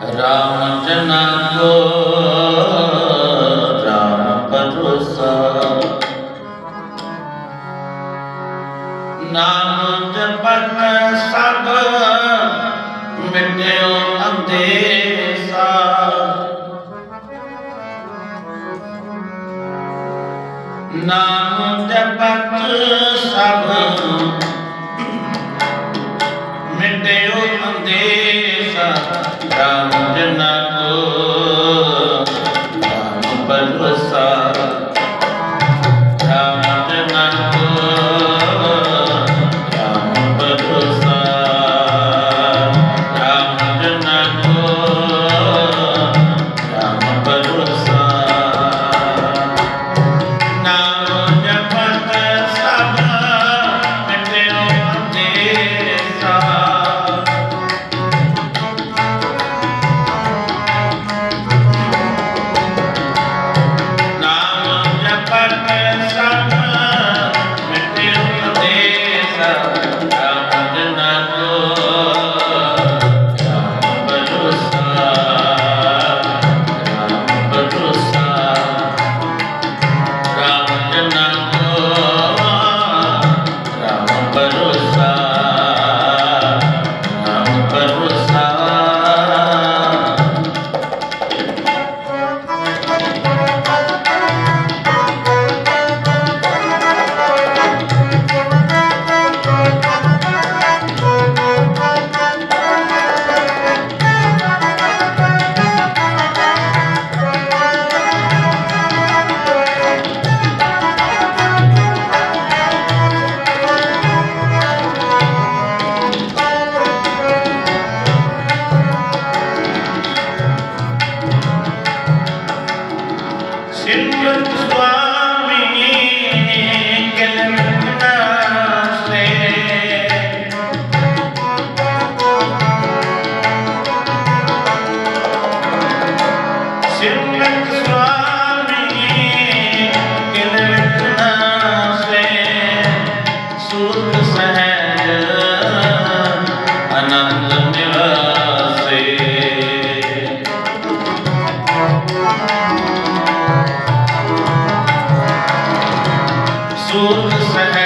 ਰਾਮ ਜਨਾ ਕੋ ਰਾਮ ਪਰੋਸਾ ਨਾਮ ਜਪਨ ਸਭ ਮਿਟਿਓ ਅੰਦੇਸਾ ਨਾਮ ਜਪਨ ਸਭ Rasul Sahib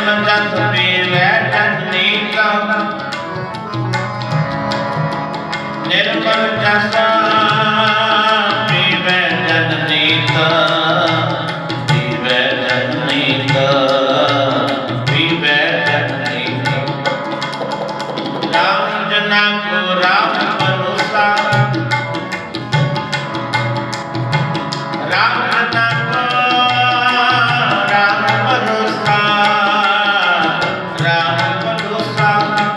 ਨਿਰਮਲ ਜਸ ਪੀਵੈ ਜਨਨੀਕ ਨਿਰਮਲ ਜਸ ਰਾਮ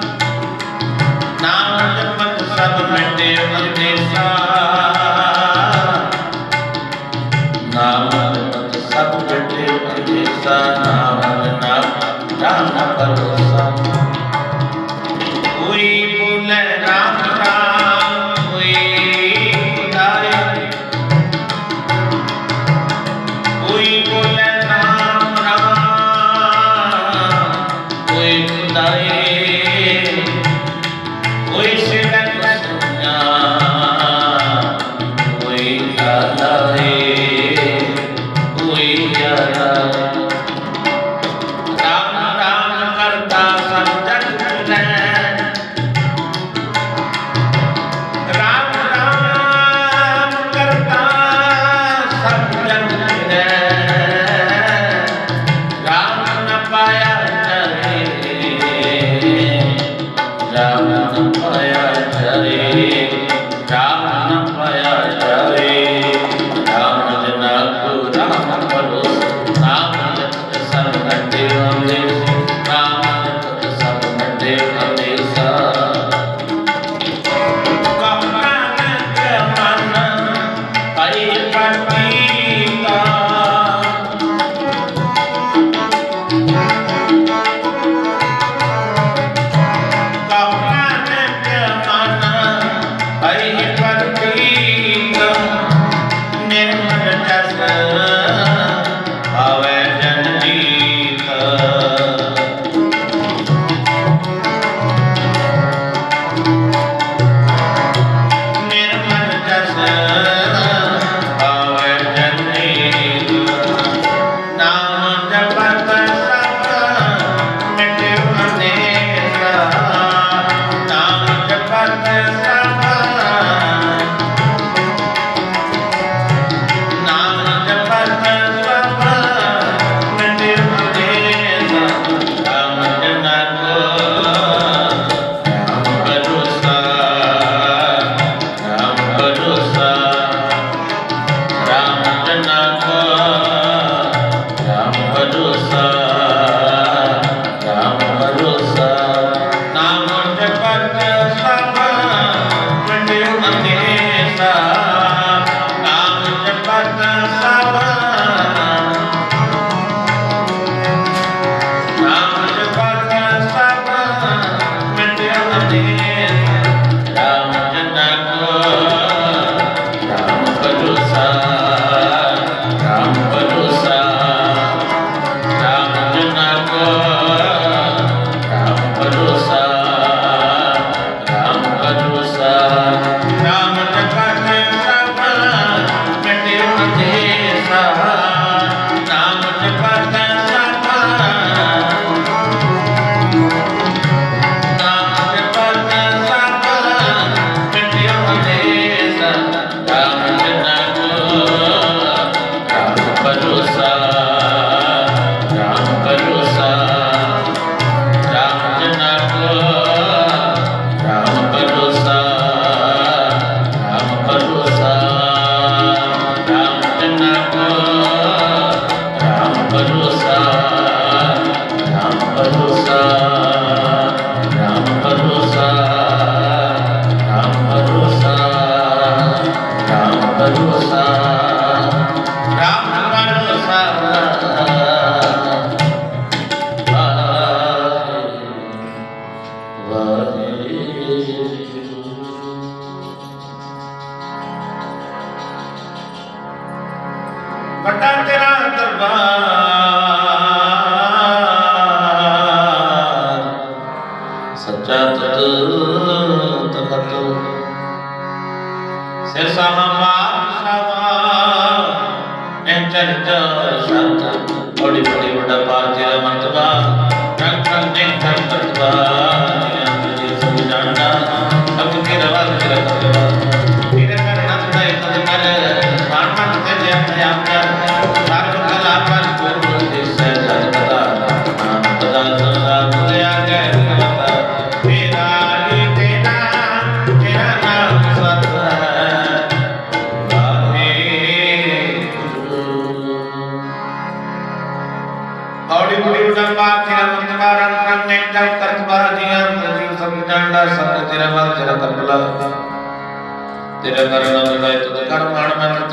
Hare right?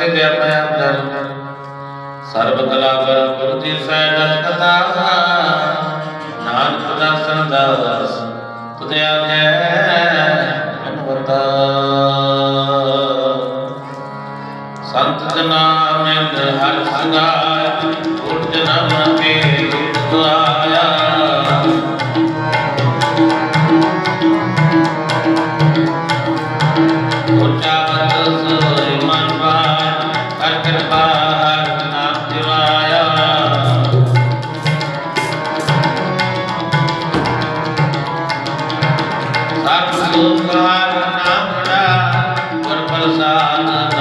ਕਥੇ ਵਿਆਪੈ ਅੰਦਰ ਸਰਬ ਕਲਾ ਪਰ ਗੁਰੂ ਜੀ ਸਹਿ ਕਥਾ। ਨਾਨਕ ਦਾਸਨ ਦਾਸ, ਤੁਧੇ ਆਖੈ ਅਨਵਤਾ। ਸੰਤ ਜਨਾ ਮੈਂ ਹਰ ਸੰਗਾ ਸਰਬ ਸੁਖ ਨਾਮ ਦਾ ਗੁਰ ਪ੍ਰਸਾਦ